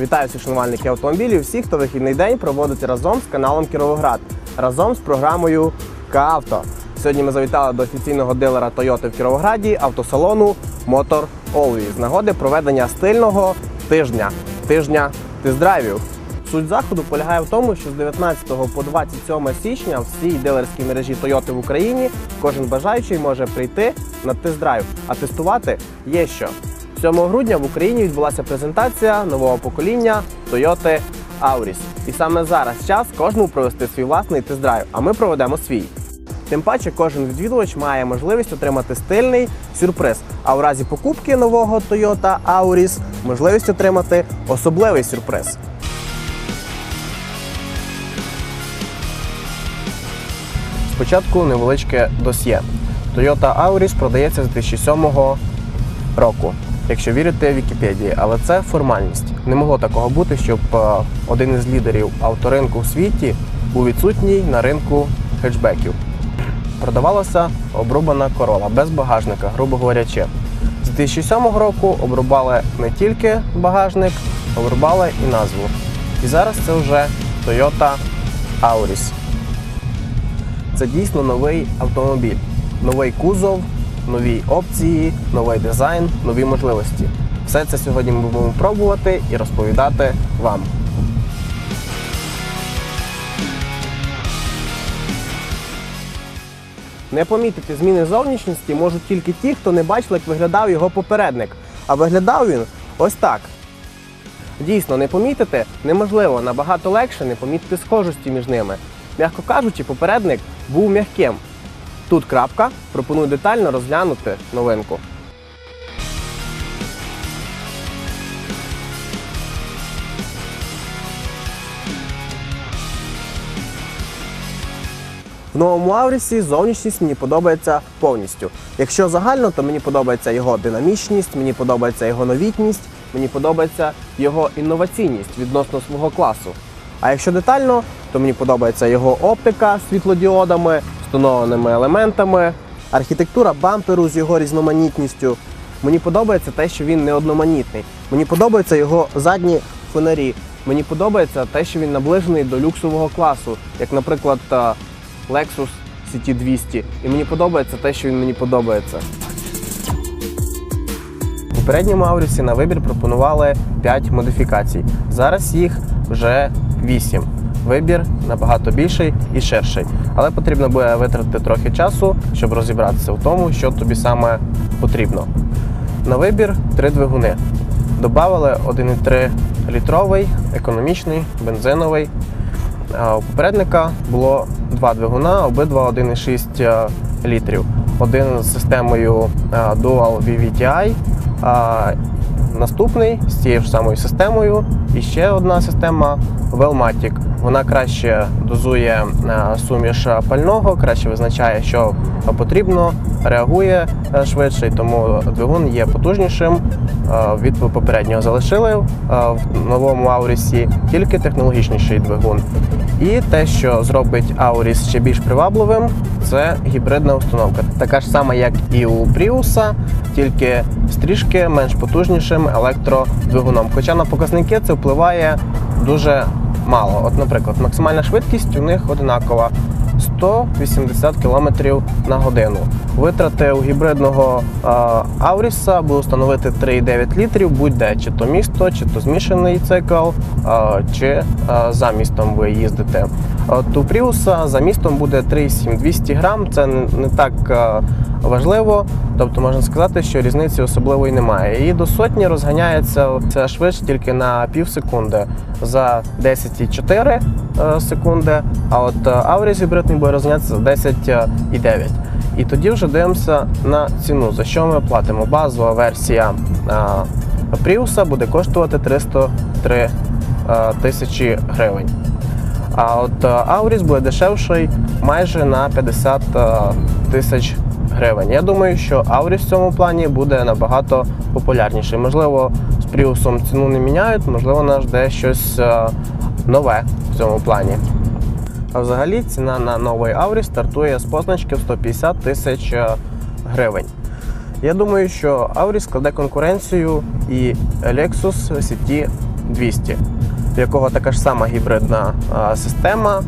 Вітаю всіх шанувальників автомобілів, всіх, хто вихідний день проводить разом з каналом Кіровоград, разом з програмою Кавто. Сьогодні ми завітали до офіційного дилера Toyota в Кіровограді автосалону Motor Always з нагоди проведення стильного тижня тижня тест-драйвів. Суть заходу полягає в тому, що з 19 по 27 січня в всій дилерській мережі Toyota в Україні кожен бажаючий може прийти на тест-драйв, а тестувати є що. 7 грудня в Україні відбулася презентація нового покоління Toyota Auris. І саме зараз час кожному провести свій власний тест-драйв, а ми проведемо свій. Тим паче, кожен відвідувач має можливість отримати стильний сюрприз. А в разі покупки нового Toyota Auris можливість отримати особливий сюрприз. Спочатку невеличке досьє. Toyota Auris продається з 2007 року, якщо вірити Вікіпедії, але це формальність. Не могло такого бути, щоб е, один із лідерів авторинку в світі був відсутній на ринку хетчбеків. Продавалася обрубана корола без багажника, грубо говорячи. З 2007 року обрубали не тільки багажник, обрубали і назву. І зараз це вже Toyota Auris. Це дійсно новий автомобіль, новий кузов, нові опції, новий дизайн, нові можливості. Все це сьогодні ми будемо пробувати і розповідати вам. Не помітити зміни зовнішності можуть тільки ті, хто не бачили, як виглядав його попередник. А виглядав він ось так. Дійсно, не помітити неможливо, набагато легше не помітити схожості між ними. М'яко кажучи, попередник був м'яким. Тут крапка, пропоную детально розглянути новинку. В новому Аврісі зовнішність мені подобається повністю. Якщо загально, то мені подобається його динамічність, мені подобається його новітність, мені подобається його інноваційність відносно свого класу. А якщо детально, то мені подобається його оптика світлодіодами, встановленими елементами, архітектура бамперу з його різноманітністю. Мені подобається те, що він не одноманітний. Мені подобаються його задні фонарі. Мені подобається те, що він наближений до люксового класу, як, наприклад, Lexus CT200. І мені подобається те, що він мені подобається. В попередньому Аурісі на вибір пропонували 5 модифікацій. Зараз їх вже 8. Вибір набагато більший і ширший. Але потрібно буде витратити трохи часу, щоб розібратися в тому, що тобі саме потрібно. На вибір три двигуни. Добавили 1,3 літровий, економічний, бензиновий. У попередника було два двигуна, обидва 1,6 літрів. Один з системою а, Dual VVTi, а наступний з цією ж самою системою. І ще одна система Velmatic. Вона краще дозує суміш пального, краще визначає, що потрібно, реагує е, швидше, тому двигун є потужнішим. Е, Від попереднього залишили е, в новому Аурісі тільки технологічніший двигун. І те, що зробить Ауріс ще більш привабливим, це гібридна установка. Така ж сама, як і у Пріуса, тільки з трішки менш потужнішим електродвигуном. Хоча на показники це впливає дуже мало. От, наприклад, максимальна швидкість у них одинакова. 180 км на годину. Витрати у гібридного Ауріса будуть становити 3,9 літрів, будь-де, чи то місто, чи то змішаний цикл, чи за містом ви їздите. От у Пріуса за містом буде 3,7 200 грам. Це не так важливо. Тобто можна сказати, що різниці особливої немає. І до сотні розганяється це швидше тільки на пів секунди за 10,4 е, секунди. А от е, Ауріс гібридний буде за 10,9. І тоді вже дивимося на ціну, за що ми платимо. Базова версія е, Пріуса буде коштувати 303 е, тисячі гривень. А от Ауріс буде дешевший майже на 50 е, тисяч гривень. Я думаю, що Ауріс в цьому плані буде набагато популярніший. Можливо, з Пріусом ціну не міняють, можливо, нас жде щось е, нове в цьому плані. А взагалі ціна на новий Ауріс стартує з позначки в 150 тисяч е, гривень. Я думаю, що Aurис складе конкуренцію і Lexus CT 200, в якого така ж сама гібридна система.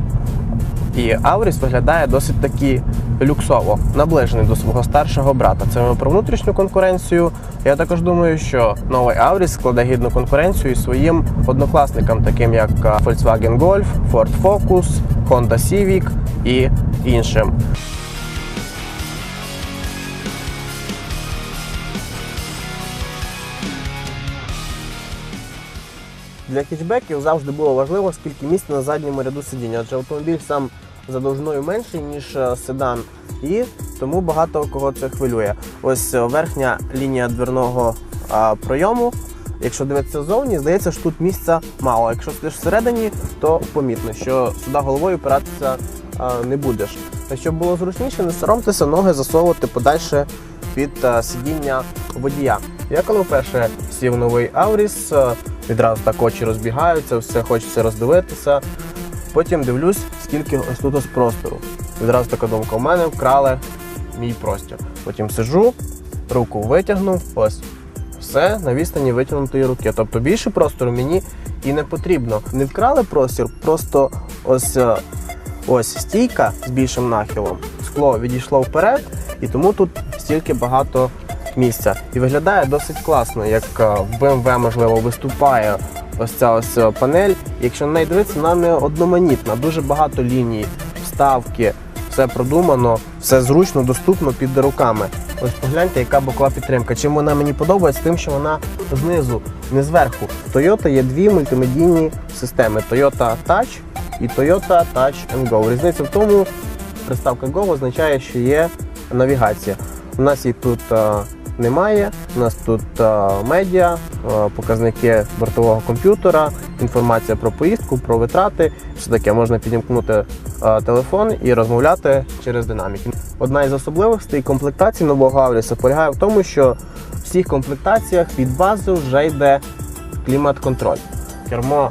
І Ауріс виглядає досить таки люксово, наближений до свого старшого брата. Це ми про внутрішню конкуренцію. Я також думаю, що новий Ауріс складе гідну конкуренцію і своїм однокласникам, таким як Volkswagen Golf, Ford Focus, Honda Civic і іншим. Для хетчбеків завжди було важливо, скільки місця на задньому ряду сидіння, адже автомобіль сам за довжиною менший, ніж е, седан, і тому багато кого це хвилює. Ось е, верхня лінія дверного пройому. Якщо дивитися ззовні, здається, що тут місця мало. Якщо сидиш всередині, то помітно, що сюди головою опиратися не будеш. А щоб було зручніше, не соромтеся ноги засовувати подальше під сидіння водія. Я коли вперше сів новий Ауріс, відразу так очі розбігаються, все хочеться роздивитися. Потім дивлюсь, скільки ось тут ось простору. Відразу така думка, у мене вкрали мій простір. Потім сижу, руку витягнув, ось. Все на відстані витягнутої руки. Тобто більше простору мені і не потрібно. Не вкрали простір, просто ось, е, ось стійка з більшим нахилом. Скло відійшло вперед, і тому тут стільки багато місця. І виглядає досить класно, як е, в BMW, можливо, виступає ось ця ось е, панель. Якщо на неї дивитися, вона не одноманітна, дуже багато ліній, вставки, все продумано, все зручно, доступно під руками. Ось погляньте, яка бокова підтримка. Чим вона мені подобається, тим, що вона знизу, не зверху. В Toyota є дві мультимедійні системи: Toyota Touch і Toyota Touch Go. Різниця в тому, приставка Go означає, що є навігація. У нас її тут е, немає. У нас тут е, медіа, е, показники бортового комп'ютера, інформація про поїздку, про витрати. Все таке можна підімкнути телефон і розмовляти через динамік. Одна із особливостей комплектації нового Авріса полягає в тому, що в всіх комплектаціях від бази вже йде клімат-контроль. Кермо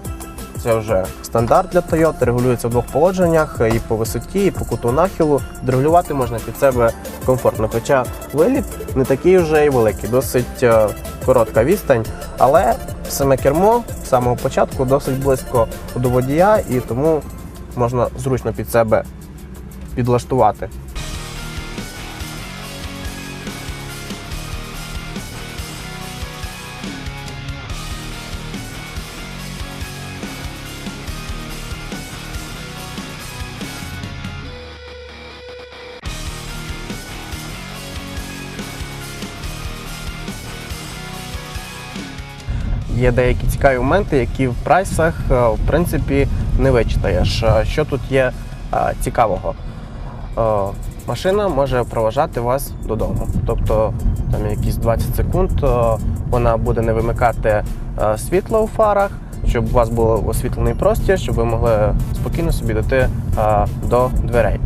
це вже стандарт для Toyota, регулюється в двох положеннях і по висоті, і по куту нахилу. Регулювати можна під себе комфортно. Хоча виліт не такий вже і великий, досить е, коротка відстань, але саме кермо з самого початку досить близько до водія і тому можна зручно під себе підлаштувати. Є деякі цікаві моменти, які в прайсах е, в принципі не вичитаєш. Е, Що тут є е, цікавого? Машина може проважати вас додому. Тобто там якісь 20 секунд вона буде не вимикати світло у фарах, щоб у вас був освітлений простір, щоб ви могли спокійно собі дійти до дверей.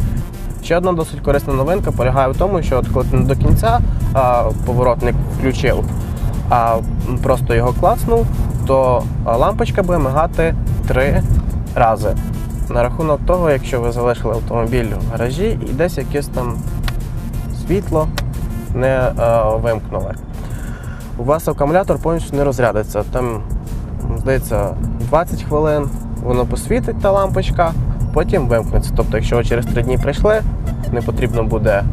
Ще одна досить корисна новинка полягає в тому, що от коли ти не до кінця поворотник включив, а просто його клацнув, то лампочка буде мигати три рази. На рахунок того, якщо ви залишили автомобіль в гаражі і десь якесь там світло не вимкнули. У вас акумулятор повністю не розрядиться. Там, здається, 20 хвилин воно посвітить та лампочка, потім вимкнеться. Тобто, якщо ви через 3 дні прийшли, не потрібно буде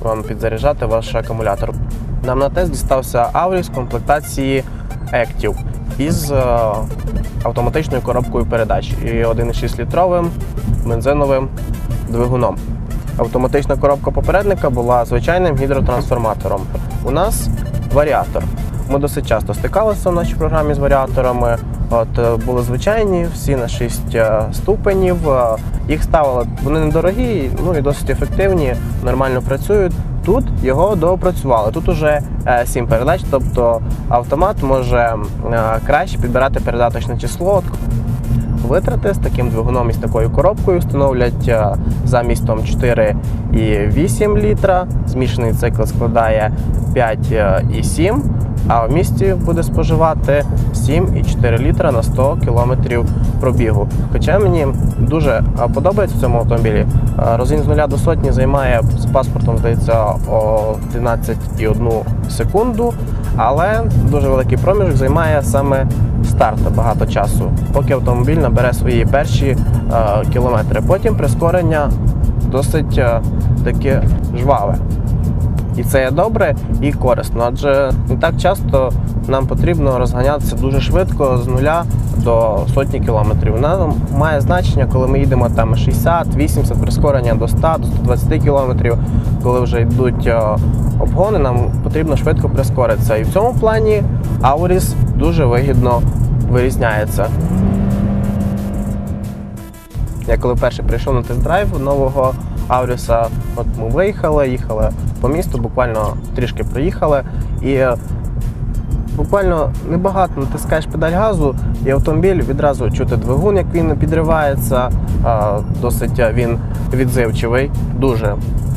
вам підзаряджати ваш акумулятор. Нам на тест дістався Auris в комплектації Active із е, автоматичною коробкою передач і 1,6 літровим бензиновим двигуном. Автоматична коробка попередника була звичайним гідротрансформатором. У нас варіатор. Ми досить часто стикалися в нашій програмі з варіаторами. От е, були звичайні, всі на 6 е, ступенів. Їх ставили, вони недорогі, ну і досить ефективні, нормально працюють. Тут його доопрацювали. Тут уже 7 передач, тобто автомат може е, краще підбирати передаточне число. Витрати з таким двигуном і з такою коробкою встановлять е, за містом 4,8 літра. Змішаний цикл складає 5,7, а в місті буде споживати 7,4 літра на 100 кілометрів пробігу. Хоча мені дуже подобається в цьому автомобілі. Розгін з нуля до сотні займає з паспортом, здається, о 11,1 секунду. Але дуже великий проміжок займає саме старт багато часу, поки автомобіль набере свої перші кілометри. Потім прискорення досить таке жваве. І це є добре і корисно, адже не так часто нам потрібно розганятися дуже швидко з нуля до сотні кілометрів. Нам має значення, коли ми їдемо там 60-80 прискорення до 100 до 120 кілометрів, коли вже йдуть е, обгони, нам потрібно швидко прискоритися. І в цьому плані Auris дуже вигідно вирізняється. Я коли перший прийшов на тест-драйв нового Авріса, от ми виїхали, їхали по місту, буквально трішки проїхали, і е, буквально небагато натискаєш педаль газу, і автомобіль відразу чути двигун, як він підривається. Досить е, він відзивчивий, дуже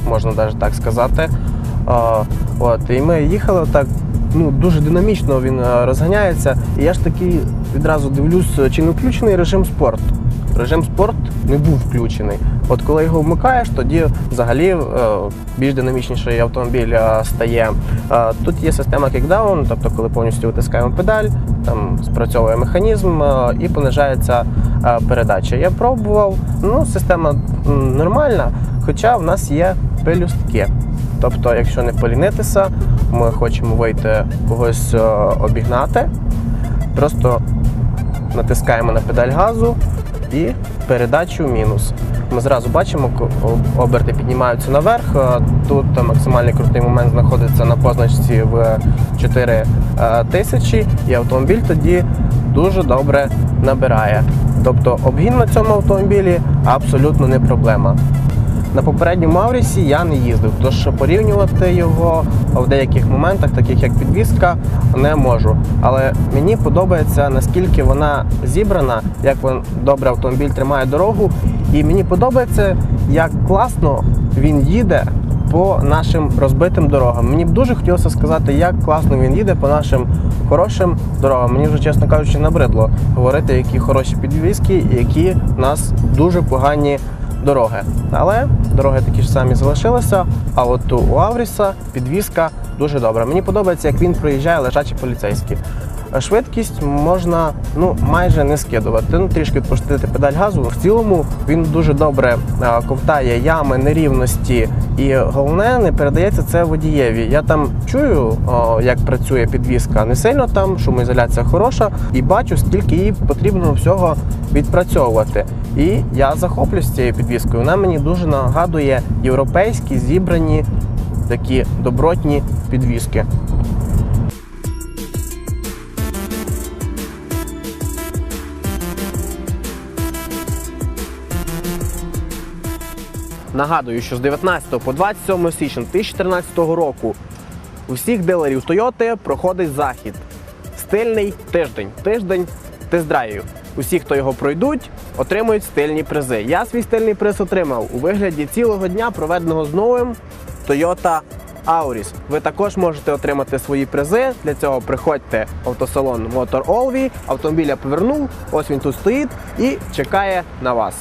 можна навіть так сказати. От, і ми їхали так. Ну, дуже динамічно він е, розганяється. І я ж такий відразу дивлюсь, чи не включений режим спорт. Режим спорт не був включений. От коли його вмикаєш, тоді взагалі е, більш динамічніший автомобіль е, стає. Е, Тут є система кікдаун, тобто коли повністю витискаємо педаль, там спрацьовує механізм і понижається передача. Я пробував, ну система нормальна, хоча в нас є пелюстки. Тобто, якщо не полінитися, ми хочемо вийти когось обігнати, просто натискаємо на педаль газу і передачу мінус. Ми зразу бачимо, оберти піднімаються наверх. Тут максимальний крутий момент знаходиться на позначці в 4 е, тисячі, і автомобіль тоді дуже добре набирає. Тобто обгін на цьому автомобілі абсолютно не проблема. На попередньому Аврісі я не їздив, тож порівнювати його в деяких моментах, таких як підвізка, не можу. Але мені подобається наскільки вона зібрана, як добре автомобіль тримає дорогу, і мені подобається, як класно він їде по нашим розбитим дорогам. Мені б дуже хотілося сказати, як класно він їде по нашим хорошим дорогам. Мені вже, чесно кажучи, набридло говорити, які хороші підвізки які в нас дуже погані дороги. Але дороги такі ж самі залишилися. А от у Авріса підвізка дуже добра. Мені подобається, як він проїжджає лежачі поліцейські. Швидкість можна ну майже не скидувати. Ну трішки відпустити педаль газу. В цілому він дуже добре ковтає ями, нерівності, і головне не передається це водієві. Я там чую, як працює підвізка. Не сильно там, шумоізоляція хороша, і бачу, скільки їй потрібно всього відпрацьовувати. І я захоплююсь цією підвіскою. Вона мені дуже нагадує європейські зібрані такі добротні підвіски. Нагадую, що з 19 по 27 січня 2014 року у всіх дилерів Toyota проходить захід. Стильний тиждень. Тиждень тест-драйвів. Усі, хто його пройдуть, отримують стильні призи. Я свій стильний приз отримав у вигляді цілого дня, проведеного з новим Toyota Auris. Ви також можете отримати свої призи. Для цього приходьте в автосалон Motor Olvi. Автомобіль я повернув. Ось він тут стоїть і чекає на вас.